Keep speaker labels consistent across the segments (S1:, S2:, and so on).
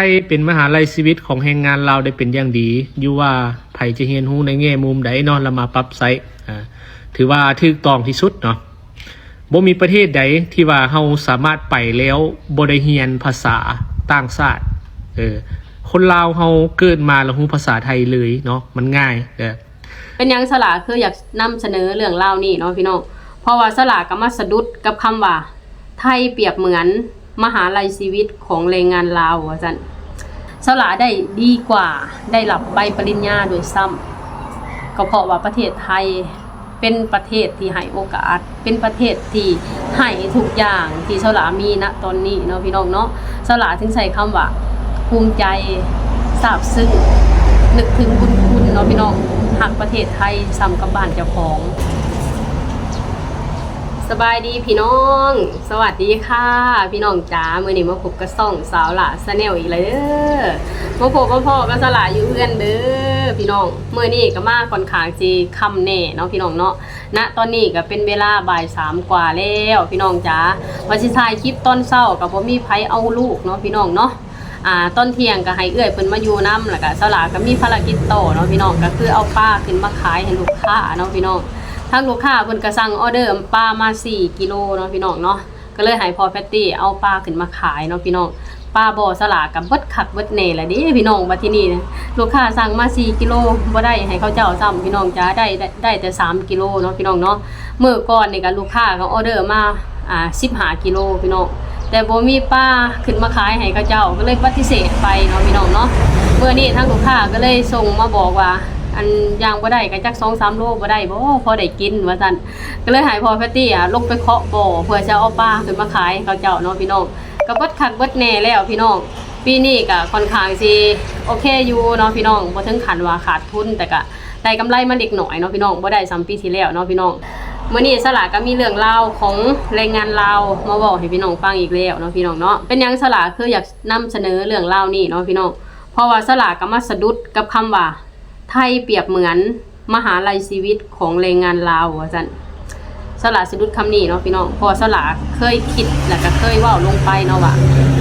S1: ไทยเป็นมหาลัยชีวิตของแรงงานลาวได้เป็นอย่างดีอยู่ว่าไผจะเรียนรู้ในแง่มุมใดเนาะแล้วมาปรับใช้อ่าถือว่าถูกต้องที่สุดเนาะบ่มีประเทศใดที่ว่าเฮาสามารถไปแล้วบ่ได้เรียนภาษาต่างชาติเออคนลาวเฮาเกิดมาแล้วรู้ภาษาไทยเลยเนาะมันง่ายเออ
S2: เป็นหยังสลาคืออยากนำเสนอเรื่องเล่าวนี่เนาะพี่น้องเพราะว่าสลาก็มาสะดุดกับคำว่าไทยเปรียบเหมือน มหาลัยชีวิตของแรงงานลาวว่าซั่นสลาได้ดีกว่าได้รับใบปริญญาโดยซ้ำก็เพราะว่าประเทศไทยเป็นประเทศที่ให้โอกาส เป็นประเทศที่ให้ทุกอย่างที่สลามีณตอนนี้เนาะพี่น้องเนาะสลาถึงใช้คำว่าภูมิใจซาบซึ้งนึกถึงบุญคุณเนาะพี่น้องหักประเทศไทยซ้ำกับบ้านเจ้าของ สบายดีพี่น้อง สวัสดีค่ะ พี่น้องจ๋ามื่อนี้มาพบกับซ่องสาวหล่ะสแนลอีกแล้วเด้อมาพบมาพ่อกับสลาอยู่เพื่อนเด้อพี่น้องเมื่อนี้ก็มาค่อนข้างจีคำแน่เนาะพี่น้องเนาะณตอนนี้ก็เป็นเวลาบ่ายสามกว่าแล้วพี่น้องจ๋าวันสิถ่ายคลิปตอนเช้ากับผมมีไผเอาลูกเนาะพี่น้องเนาะอ่าต้นเทียงก็ให้เอื้อยเพิ่นมาอยู่น้ำแล้วก็สลาก็มีภารกิจโตเนาะพี่น้องก็คือเอาปลาขึ้นมาขายให้ลูกค้าเนาะพี่น้อง ทางลูกค้าเพิ่นก็สั่งออเดอร์ปลามา4กิโลเนาะพี่น้องเนาะก็เลยให้พอแพตตี้เอาปลาขึ้นมาขายเนาะพี่น้องปลาบ่อสลากับเบิดคักเบิดแหน่ละเดิพี่น้องบัดที่นี่นะลูกค้าสั่งมา4กิโลบ่ได้ให้เขาเจ้าซ้ำพี่น้องจ้าได้ได้ได้แต่ 3กิโลเนาะพี่น้องเนาะเมื้อก่อนนี่ก็ลูกค้าก็ออเดอร์มาอ่า15กิโลพี่น้องแต่บ่มีป้าขึ้นมาขายให้เขาเจ้าก็เลยปฏิเสธไปเนาะพี่น้องเนาะเมื่อนี้ทางลูกค้าก็เลยส่งมาบอกว่า อันย่างบ่ได้ก็จัก2-3โลบ่ได้บ่พอได้กินว่าซั่นก็เลยให้พ่อแพตตี้อะลงไปเคาะบ่อเพื่อจะเอาปลาขึ้นมาขายเขาเจ้าเนาะพี่น้องก็เบิดคักเบิดแน่แล้วพี่น้องปีนี้ก็ค่อนข้างสิโอเคอยู่เนาะพี่น้องบ่ถึงขันว่าขาดทุนแต่ก็ได้กำไรมาเล็กน้อยเนาะพี่น้องบ่ได้ซ้ำปีที่แล้วเนาะพี่น้องมื่อนี้สลาก็มีเรื่องเล่าของแรงงานลาวมาบอกให้พี่น้องฟังอีกแล้วเนาะพี่น้องเนาะเป็นยังสลาคืออยากนำเสนอเรื่องเล่านี่เนาะพี่น้องเพราะว่าสลาก็มาสะดุดกับคำว่า ไทยเปรียบเหมือนมหาลัยชีวิตของแรงงานลาวอาจารย์สลาสะดุดคำนี้เนาะพี่น้องพอสลาเคยคิดแล้วก็เคยว่าลงไปเนาะว่า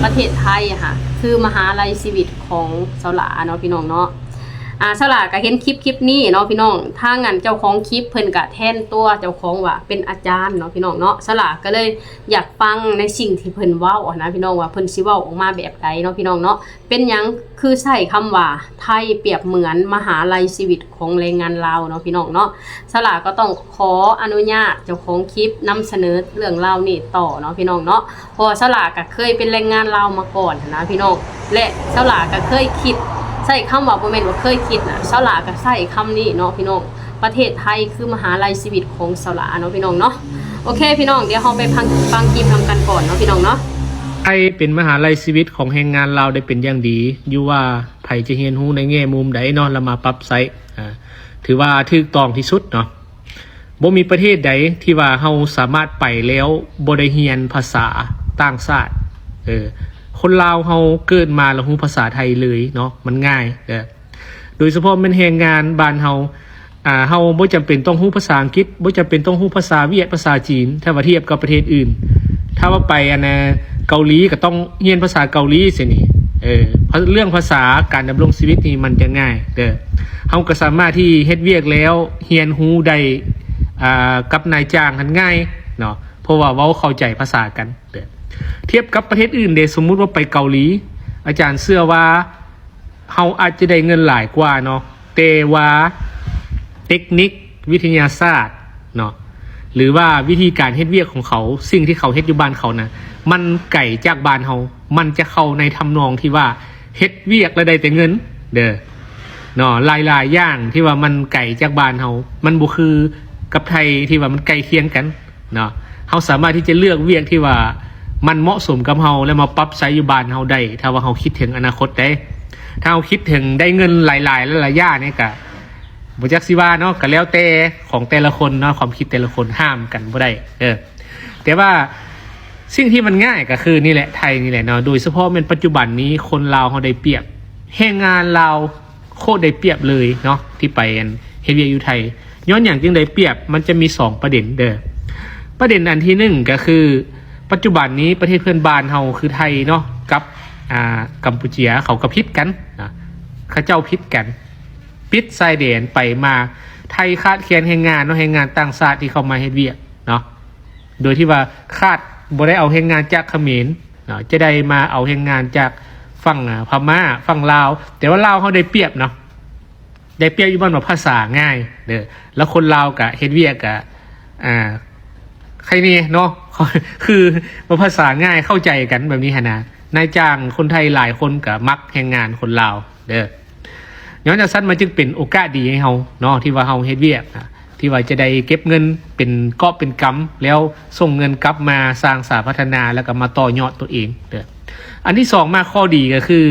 S2: ประเทศไทยค่ะคือมหาลัยชีวิตของสลาเนาะพี่น้องเนาะ อ่าสลากก็เห็นคลิปคลิปนี้เนาะพี่น้องถ้างั้นเจ้าของคลิปเพิ่นก็แทนตัวเจ้าของว่าเป็นอาจารย์เนาะพี่น้องเนาะสลากก็เลยอยากฟังในสิ่งที่เพิ่นเว้าอะนะพี่น้องว่าเพิ่นสิเว้าออกมาแบบใดเนาะพี่น้องเนาะเป็นหยังคือใช้คำว่าไทยเปรียบเหมือนมหาลัยชีวิตของแรงงานลาวเนาะพี่น้องเนาะสลากก็ต้องขออนุญาตเจ้าของคลิปนำเสนอเรื่องราวนี้ต่อเนาะพี่น้องเนาะเพราะสลากก็เคยเป็นแรงงานลาวมาก่อนนะพี่น้องและสลากก็เคยคิด ใส่คำว่าบ่แม่นว่าเคยคิดนะเสาหลาก็ใส่คำนี้เนาะพี่น้องประเทศไทยคือมหาลัยชีวิตของเสาหลาเนาะพี่น้องเนาะโอเค พี่น้องเดี๋ยวเราไปฟังฟังคลิปนำกันก่อนเนาะพี่น้องเนาะ
S1: ไทยเป็นมหาลัยชีวิตของแรงงานลาวได้เป็นอย่างดีอยู่ว่าไผจะเรียนรู้ในแง่มุมใดเนาะแล้วมาปรับใช้อ่าถือว่าถูกต้องที่สุดเนาะบ่มีประเทศใดที่ว่าเฮาสามารถไปแล้วบ่ได้เรียนภาษาต่างชาติเออ คนลาวเฮาเกิดมาแล้วรู้ภาษาไทยเลยเนาะมันง่ายเออโดยเฉพาะเป็นแรงงานบ้านเฮาอ่าเฮาบ่จำเป็นต้องรู้ภาษาอังกฤษบ่จำเป็นต้องรู้ภาษาเวียดภาษาจีน ถ้าว่าเทียบกับประเทศอื่น ถ้าว่าไปอันนะเกาหลีก็ต้องเรียนภาษาเกาหลีสินี่เออเพราะเรื่องภาษาการดำรงชีวิตนี่มันจะง่ายเด้อเฮาก็สามารถที่เฮ็ดเวียกแล้วเรียนรู้ได้อ่ากับนายจ้างกันง่ายเนาะเพราะว่าเว้าเข้าใจภาษากันเด้อ เทียบกับประเทศอื่นเดสมมุติว่าไปเกาหลี อาจารย์เชื่อว่าเฮาอาจจะได้เงินหลายกว่าเนาะแต่ว่าเทคนิควิทยาศาสตร์เนาะหรือว่าวิธีการเฮ็ดเวียกของเขา สิ่งที่เขาเฮ็ดอยู่บ้านเขานะมันไก่จากบ้านเขามันจะเข้าในทำนองที่ว่าเฮ็ดเวียกแล้วได้แต่เงิน เด้อเนาะหลายลายๆอย่างที่ว่ามันไก่จากบ้านเขามันบ่คือกับไทยที่ว่ามันไกลเคียงกันเนาะเขาสามารถที่จะเลือกเวียกที่ว่า มันเหมาะสมกับเราแล้วมาปรับใช้อยู่บ้านเราได้ถ้าว่าเราคิดถึงอนาคตได้ถ้าเราคิดถึงได้เงินหลายๆและหลายย่าเนี่ยก็บจักสิว่าเนาะก็แล้วแต่ของแต่ละคนเนาะความคิดแต่ละคนห้ามกันบ่ได้เออแต่ว่าสิ่งที่มันง่ายก็คือนี่แหละไทยนี่แหละเนาะโดยเฉพาะเป็นปัจจุบันนี้คนลาวเขาได้เปรียบแรงงานลาวโคตรได้เปรียบเลยเนาะที่ไปกันเฮดเวียอยู่ไทยย้อนอย่างจึงได้เปรียบมันจะมีสองประเด็นเด้อประเด็นอันที่หนึ่งก็คือ ปัจจุบันนี้ประเทศเพื่อนบ้านเฮาคือไทยเนาะกับอ่ากัมพูชีเขาก็พิษกันนะเขาเจ้าพิษกัน พิษชายแดนไปมาไทยคาดเคียนแรงงานเนาะแรงงานต่างชาติที่เข้ามาเฮ็ดเวียกเนาะโดยที่ว่าคาดบ่ได้เอาแรงงานจากเขมรเนาะจะได้มาเอาแรงงานจากฝั่งอ่าพม่าฝั่งลาว แต่ว่าลาวเขาได้เปรียบเนาะได้เปรียบอยู่บ้านว่าภาษาง่ายเด้อแล้วคนลาวกับเฮ็ดเวียกกับอ่าใครนี่เนาะ คือว่าภาษาง่ายเข้าใจกันแบบนี้ฮะนะนายจ้างคนไทยหลายคนกับมักแรงงานคนลาวเด้อย้อนจากสั้นมาจึงเป็นโอกาสดีให้เฮาเนาะที่ว่าเฮาเฮ็ดเวียกนะที่ว่าจะได้เก็บเงินเป็นกอเป็นกำแล้วส่งเงินกลับมาสร้างสาพัฒนาแล้วก็มาต่อยอดตัวเองเด้ออันที่สองมาข้อดีก็คือ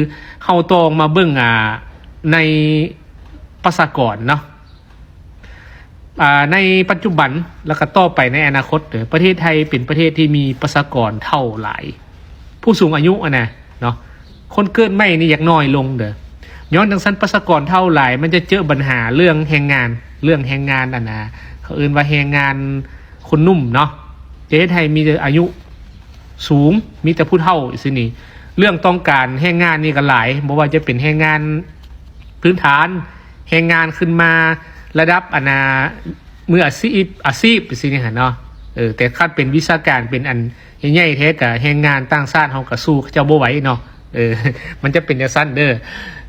S1: เฮาตองมาเบิ่งอ่าในประชากรเนาะ ในปัจจุบันแล้วก็ต่อไปในอนาคตเด้อประเทศไทยเป็นประเทศที่มีประชากรเท่าหลาย ผู้สูงอายุอะนะเนาะคนเกิดไม่นี่อยากน้อยลงเด้อย้อนดังสั้นประชากรเท่าหลาย มันจะเจอปัญหาเรื่องแรงงาน เรื่องแรงงานอะนะเขาเอื่นว่าแรงงานคนนุ่มเนาะประเทศไทยมีแต่อายุสูงมีแต่ผู้เฒ่าสินี่เรื่องต้องการแรงงานนี่ก็หลายบ่ว่าจะเป็นแรงงานพื้นฐานแรงงานขึ้นมา ระดับอนาเมืออาชีพอาชีพสินี่ฮะเนาะเออแต่คัดเป็นวิชาการเป็นอันใหญ่ๆแท้กับแรงงานต่างชาติเฮาก็สู้เขาเจ้าบ่ไหวเนาะเออมันจะเป็นจังซั่นเด้อ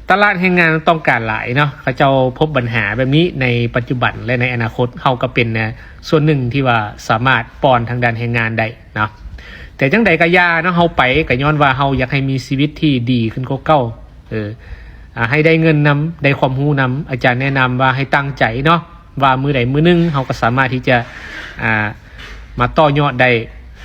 S1: ตลาดแรงงานต้องการหลายเนาะเขาเจ้าพบปัญหาแบบนี้ในปัจจุบันและในอนาคตเฮาก็เป็นนะส่วนหนึ่งที่ว่าสามารถป้อนทางด้านแรงงานได้เนาะแต่จังใดก็ยาเนาะเฮาไปก็ย้อนว่าเฮาอยากให้มีชีวิตที่ดีขึ้นกว่าเก่าเออ ให้ได้เงินนำได้ความรู้นำอาจารย์แนะนำว่าให้ตั้งใจเนาะว่ามือใดมือหนึงเฮาก็สามารถที่จะอ่ามาต่อยอดได้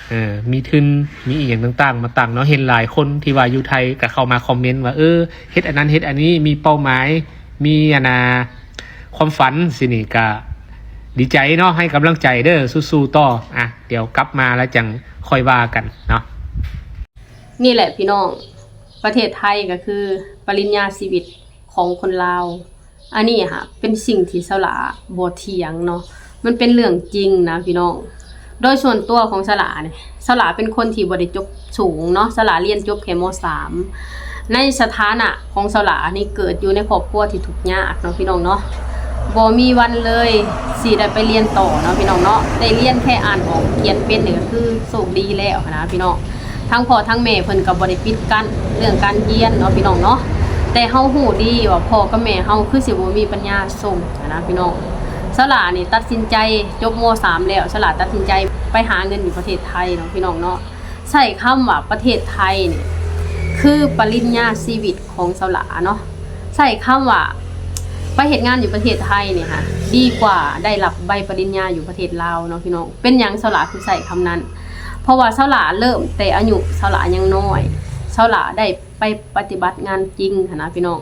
S1: เออมีทุนมีอีกอย่างต่างๆ มาตั้งเนาะเห็นหลายคนที่ว่าอยู่ไทยก็เข้ามาคอมเมนต์ว่าเออเฮ็ดอันนั้นเฮ็ดอันนี้มีเป้าหมายมีอนาความฝันสินี่ก็ดีใจเนาะให้กำลังใจเด้อสู้ๆต่ออะเดี๋ยวกลับมาแล้วจังค่อยว่ากันเนาะ
S2: นี่แหละพี่น้อง ประเทศไทยก็คือปริญญาชีวิตของคนลาว อันนี้ค่ะเป็นสิ่งที่สละบ่เถียงเนาะมันเป็นเรื่องจริงนะพี่น้อง โดยส่วนตัวของสละเนี่ยสละเป็นคนที่บ่ได้จบสูงเนาะสละเรียนจบแค่มสามในสถานะของสละนี่เกิดอยู่ในครอบครัวที่ทุกข์ยากเนาะพี่น้องเนาะบ่มีวันเลยสิได้ไปเรียนต่อเนาะพี่น้องเนาะได้เรียนแค่อ่านออกเขียนเป็นนี่ก็คือโชคดีแล้วนะพี่น้อง ทั้งพ่อทั้งแม่เพิ่นก็บ่ได้ปิดกั้นเรื่องการเรียนเนาะพี่น้องเนาะแต่เฮาฮู้ดีว่าพ่อกับแม่เฮาคือสิบ่มีปัญญาส่งนะพี่น้องสลานี่ตัดสินใจจบม .3 แล้วสลาตัดสินใจไปหาเงินอยู่ประเทศไทยเนาะพี่น้องเนาะใช้คำว่าประเทศไทยนี่คือปริญญาชีวิตของสลาเนาะใช้คำว่าไปเหตุงานอยู่ประเทศไทยเนี่ยค่ะดีกว่าได้รับใบปริญญาอยู่ประเทศลาวเนาะพี่น้องเป็นหยังสลาคือใส่คำนั้น เพราะว่าสลาเริ่ม แต่อายุสลายังน้อยสลาได้ไปปฏิบัติงานจริงนะพี่น้อง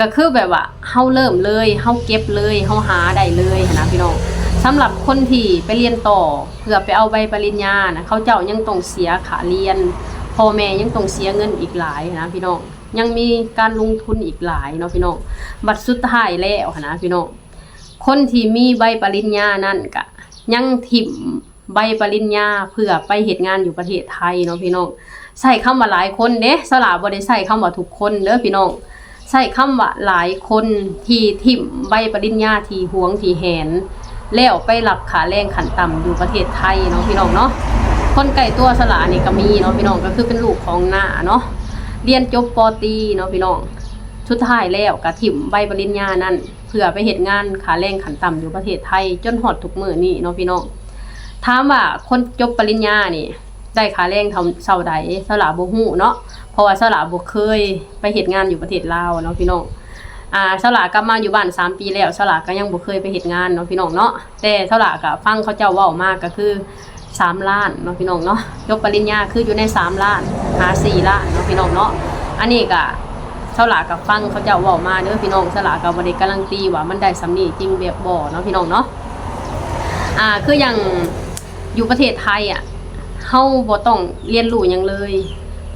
S2: ก็คือแบบว่าเฮาเริ่มเลยเฮาเก็บเลยเฮาหาได้เลยนะพี่น้องสำหรับคนที่ไปเรียนต่อเพื่อไปเอาใบปริญญานะเขาเจ้ายังต้องเสียค่าเรียนพ่อแม่ยังต้องเสียเงินอีกหลายนะพี่น้องยังมีการลงทุนอีกหลายเนาะพี่น้องบัตรสุดท้ายแล้วนนะพี่น้องคนที่มีใบปริญญานั่นกะยังถิ่ม ใบปริญญาเพื่อไปเหตุงานอยู่ประเทศไทยเนาะพี่น้องใส่คำว่าหลายคนเด้สลาบ่ได้ใส่คำว่าทุกคนเด้อพี่น้องใส่คำว่าหลายคนที่ถิ่มใบปริญญาที่หวงที่แหนแล้วไปรับขาแรงขันต่ำอยู่ประเทศไทยเนาะพี่น้องเนาะคนไก่ตัวสลานี่ก็มีเนาะพี่น้องก็คือเป็นลูกของหน้าเนาะเรียนจบปอตีเนาะพี่น้องสุดท้ายแล้วกะถิ่มใบปริญญานั่นเพื่อไปเหตุงานขาแรงขันต่ำอยู่ประเทศไทย จนหอดทุกมือนี่เนาะพี่น้อง ถามว่าคนจบปริญญานี่ ได้ขาแรงทำเสาใดสลาบ่ฮู้เนาะเพราะว่าสลาบ่เคยไปเหตุงานอยู่ประเทศลาวเนาะพี่น้องอ่าสลากลับมาอยู่บ้านสามปีแล้วสลาก็ยังบ่เคยไปเหตุงานเนาะพี่น้องเนาะแต่สลาก็ฟังเขาเจ้าเว้ามากก็คือสามล้านเนาะพี่น้องเนาะจบปริญญาคืออยู่ในสามล้านหาสี่ล้านเนาะพี่น้องเนาะอันนี้ก็สลากับฟังเขาเจ้าเว้ามาเด้อพี่น้องสลากับบ่ได้การันตีว่ามันได้สำนีจริงแบบบ่เนาะพี่น้องเนาะอ่าคืออย่าง อยู่ประเทศไทยอะเฮาบ่ต้องเรียนรู้หยังเลย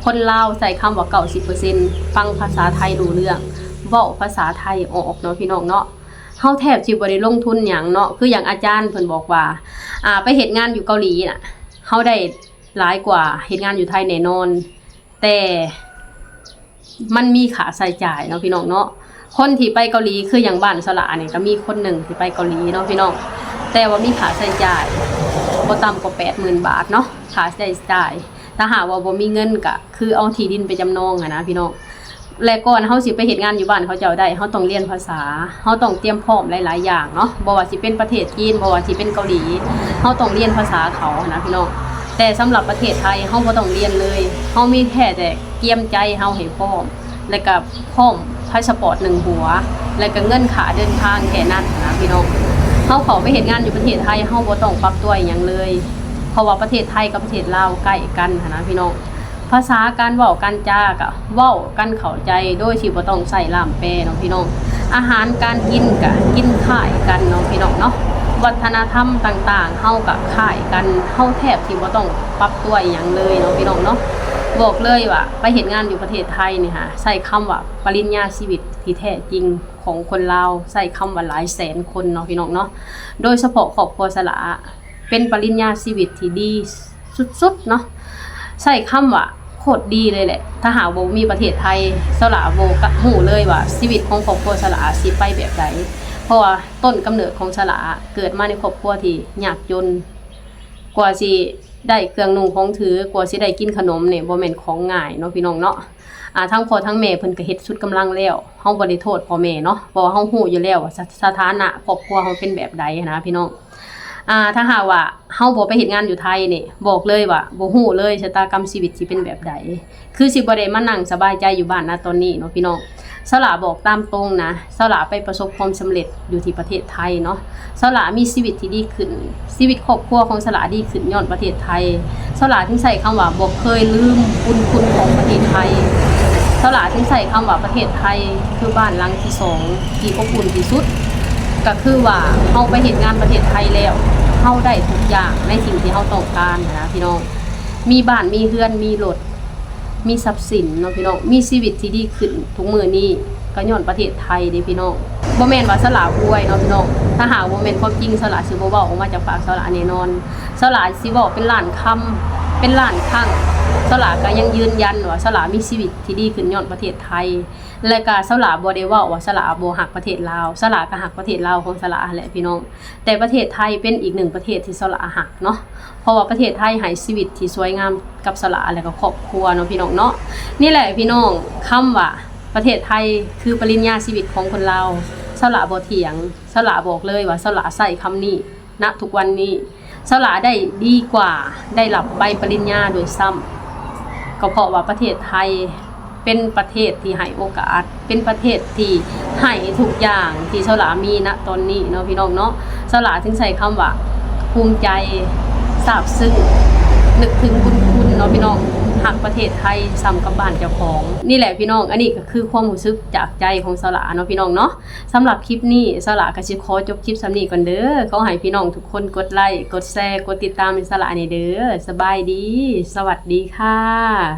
S2: คนลาวใส่คำว่า90%ฟังภาษาไทยรู้เรื่องเว้าภาษาไทยออกเนาะพี่น้องเนาะเฮาแทบสิบ่ได้ลงทุนหยังเนาะคืออย่างอาจารย์เพิ่นบอกว่า อ่า ไปเฮ็ดงานอยู่เกาหลีน่ะเฮาได้หลายกว่าเฮ็ดงานอยู่ไทยแน่นอน แต่มันมีค่าใช้จ่ายเนาะพี่น้องเนาะคนที่ไปเกาหลีคืออย่างบ้านสละเนี่ยก็มีคนหนึ่งที่ไปเกาหลีเนาะพี่น้องแต่ว่ามีค่าใช้จ่าย บ่ต่ำกว่า80,000 บาทเนาะค่าใช้จ่าย ถ้าหากว่าบ่มีเงินก็คือเอาที่ดินไปจำนองอะนะพี่น้องและก่อนเฮาสิไปเฮ็ดงานอยู่บ้านเขาเจ้าได้เฮาต้องเรียนภาษาเฮาต้องเตรียมพร้อมหลาย ๆ อย่างเนาะบ่ว่าสิเป็นประเทศจีนบ่ว่าสิเป็นเกาหลีเฮาต้องเรียนภาษาเขานะพี่น้องแต่สำหรับประเทศไทยเฮาบ่ต้องเรียนเลยเฮามีแค่แต่เตรียมใจเฮาให้พร้อม แล้วก็พร้อมพาสปอร์ตหนึ่งหัว แล้วก็เงินขาเดินทางแค่นั้นนะพี่น้อง เฮาเขาไปเฮ็ดงานอยู่ประเทศไทยเฮาบ่ต้องปรับตัวอย่างเลย เพราะว่าประเทศไทยกับประเทศลาวใกล้กันนะพี่น้อง ภาษาการเว้ากันจากะเว้ากันเข้าใจโดยที่บ่ต้องใส่ล่ามแปลเนาะพี่น้อง อาหารการกินกะกินข่ายกันเนาะพี่น้องเนาะ วัฒนธรรมต่างๆเฮากะข่ายกันเฮาแทบที่บ่ต้องปรับตัวอย่างเลยเนาะพี่น้องเนาะ บอกเลยว่าไปเฮ็ดงานอยู่ประเทศไทยนี่ฮะใส่คำว่าปริญญาชีวิตที่แท้จริงของคนลาวใส่คำว่าหลายแสนคนเนาะพี่น้องเนาะโดยเฉพาะครอบครัวสละเป็นปริญญาชีวิตที่ดีสุดๆเนาะใช้คำว่าโคตรดีเลยแหละ ถ้าหากบ่มีประเทศไทยสละโบกะหูเลยว่าชีวิตของครอบครัวสละสิไปแบบใดเพราะว่าต้นกำเนิดของสละเกิดมาในครอบครัวที่ยากจนกว่าสิ ได้เครื่องนุ่งของถือกว่าสิได้กินขนมเนี่ยบ่แม่นของง่ายเนาะพี่น้องเนาะอ่าทั้งพ่อทั้งแม่เพิ่นก็เฮ็ดสุดกำลังแล้วเฮาบ่ได้โทษพ่อแม่เนาะเพราะว่าเฮาฮู้อยู่แล้วว่าสสถานะครอบครัวเฮาเป็นแบบใดนะพี่น้องอ่าถ้าหากว่าเฮาบ่ไปเฮ็ดงานอยู่ไทยนี่บอกเลยว่าบ่ฮู้เลยชะตากรรมชีวิตสิเป็นแบบใดคือสิบ่ได้มานั่งสบายใจอยู่บ้านนะตอนนี้เนาะพี่น้อง สละบอกตามตรงนะสละไปประสบความสำเร็จอยู่ที่ประเทศไทยเนาะสละมีชีวิตที่ดีขึ้นชีวิตครอบครัวของสละดีขึ้นย้อนประเทศไทยสละถึงใช้คำว่าบ่เคยลืมบุญคุณของประเทศไทยสละถึงใส่คำว่าประเทศไทยคือบ้านหลังที่สองที่อบอุ่นที่สุด ก็คือว่าเฮาไปเห็นงานประเทศไทยแล้วเฮาได้ทุกอย่างในสิ่งที่เฮาต้องการนะพี่น้องมีบ้านมีเฮือนมีรถ มีทรัพย์สินเนาะพี่น้องมีชีวิตที่ดีขึ้นทุกมือนี้ก็ย้อนประเทศไทยเด้พี่น้องบ่แม่นว่าสละอวยเนาะพี่น้องถ้าหาบ่แม่นความจริงสลาสิบ่เว้าออกมาจากปากสลาแน่นอนสลาสิเว้าเป็นล้านคำเป็นล้านครั้ง สละก็ยังยืนยันว่าสละมีชีวิตที่ดีขึ้นย้อนประเทศไทย และก็สละบ่ได้ว้าว่าสละบ่ฮักประเทศลาวสละก็ฮักประเทศลาวของสละแหละพี่น้อง แต่ประเทศไทยเป็นอีกหนึ่งประเทศที่สละฮักเนาะเพราะว่าประเทศไทยให้ชีวิตที่สวยงามกับสละและก็ครอบครัวเนาะพี่น้องเนาะนี่แหละพี่น้องคำว่าประเทศไทยคือปริญญาชีวิตของคนลาวสละบ่เถียงสละบอกเลยว่าสละใส่คำนี้ณทุกวันนี้สละได้ดีกว่าได้รับใบปริญญาโดยซ้ำ ก็เพราะว่าประเทศไทยเป็นประเทศที่ให้โอกาส เป็นประเทศที่ให้ทุกอย่างที่สลามีณตอนนี้เนาะพี่น้องเนาะสลาถึงใช้คำว่าภูมิใจซาบซึ้งนึกถึงคุณคุณเนาะพี่น้อง หักประเทศไทยซ้ำกับบ้านเจ้าของ นี่แหละพี่น้องอันนี้ก็คือความรู้สึกจากใจของสลาเนาะพี่น้องเนาะสำหรับคลิปนี้สลากระชิบคอจบคลิปสำนี้ก่อนเด้อขอให้พี่น้องทุกคนกดไลค์กดแชร์กดติดตามในสลาในเด้อสบายดี สวัสดีค่ะ